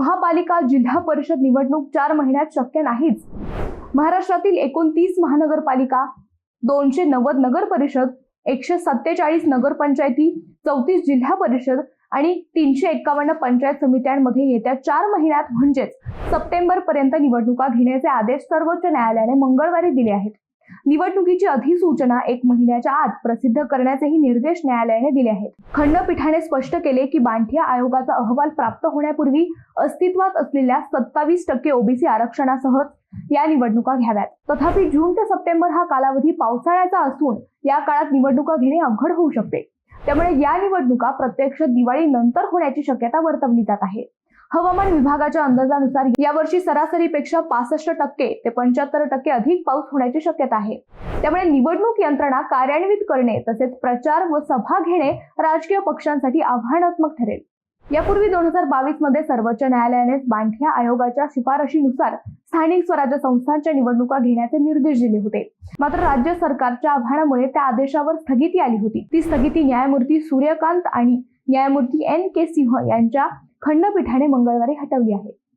महापालिका जिल्हा परिषद निवडणूक चार महिन्यात शक्य नाहीच. महाराष्ट्रातील एकोणतीस महानगरपालिका दोनशे नव्वद नगर परिषद एकशे सत्तेचाळीस नगरपंचायती चौतीस जिल्हा परिषद आणि तीनशे एक्कावन्न पंचायत समित्यांमध्ये येत्या चार महिन्यात म्हणजेच सप्टेंबर पर्यंत निवडणुका घेण्याचे आदेश सर्वोच्च न्यायालयाने मंगळवारी दिले आहेत. निवडणुकीची अधिसूचना एक महिन्याच्या आत प्रसिद्ध करण्याचेही निर्देश न्यायालयाने दिले आहेत. खंडपीठाने स्पष्ट केले की बांठिया आयोगाचा अहवाल प्राप्त होण्यापूर्वी अस्तित्वात असलेल्या सत्तावीस टक्के ओबीसी आरक्षणासह या निवडणुका घ्याव्यात. तथापि जून ते सप्टेंबर हा कालावधी पावसाळ्याचा असून या काळात निवडणुका घेणे अवघड होऊ शकते. त्यामुळे या निवडणुका प्रत्यक्ष दिवाळी नंतर होण्याची शक्यता वर्तवली जात आहे. हवामान विभागाच्या अंदाजानुसार यावर्षी सरासरीपेक्षा पासष्ट टक्के ते पंच्याहत्तर टक्के अधिक पाऊस होण्याची शक्यता आहे. त्यामुळे निवडणूक यंत्रणा कार्यान्वित करणे तसेच प्रचार व सभा घेणे राजकीय पक्षांसाठी आव्हानात्मक ठरेल. यापूर्वी दोन हजार बावीसमध्ये सर्वोच्च न्यायालयाने बांठिया आयोगाच्या शिफारशीनुसार स्थानिक स्वराज्य संस्थांच्या निवडणुका घेण्याचे निर्देश दिले होते. मात्र राज्य सरकारच्या आव्हानामुळे त्या आदेशावर स्थगिती आली होती. ती स्थगिती न्यायमूर्ती सूर्यकांत आणि न्यायमूर्ती एन के सिंह यांच्या खंडपीठाने मंगळवारी हटवली आहे.